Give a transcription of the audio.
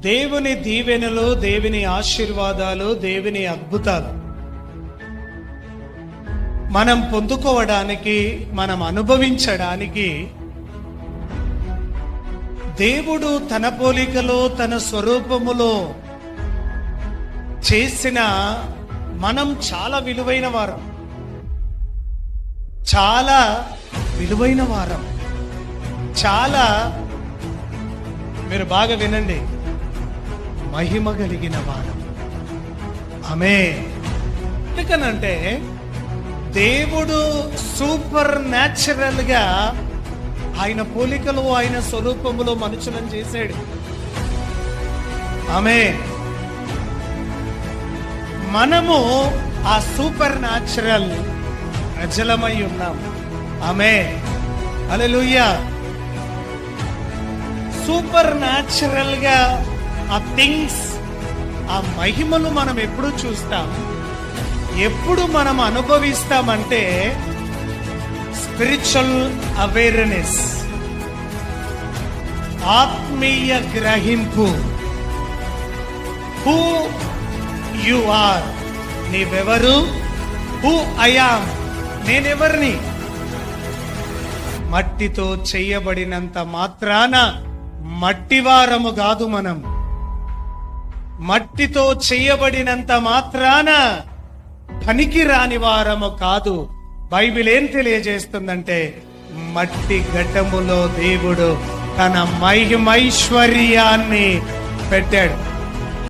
దేవుని దీవెనలు దేవుని ఆశీర్వాదాలు దేవుని అద్భుతాలు. మనం పొందుకోవడానికి మనం అనుభవించడానికి దేవుడు తన పోలికలో తన స్వరూపములో చేసిన మనం చాలా విలువైన వారం. చాలా విలువైన వారం. చాలా మీరు బాగా వినండి. మహిమ కలిగిన వారం. ఆమె ఎందుకనంటే దేవుడు సూపర్ న్యాచురల్గా ఆయన పోలికలు ఆయన స్వరూపములో మనుషులను చేశాడు. ఆమె మనము ఆ సూపర్ న్యాచురల్ ప్రజలమై ఉన్నాం. ఆమె అలెలుయ్యా సూపర్ న్యాచురల్గా ఆ థింగ్స్ ఆ మహిమను మనం ఎప్పుడు చూస్తాం? ఎప్పుడు మనం అనుభవిస్తామంటే స్పిరిచువల్ అవేర్నెస్ ఆత్మీయ గ్రహింపు. హూ యు ఆర్ నీవెవరు? హూ ఐఆమ్ నేనెవరిని? మట్టితో చేయబడినంత మాత్రాన మట్టివారము కాదు మనం. మట్టితో చేయబడినంత మాత్రాన పనికి రాని వారము కాదు. బైబిల్ ఏం తెలియజేస్తుందంటే మట్టి ఘటములో దేవుడు తన మహిమైశ్వర్యాన్ని పెట్టాడు.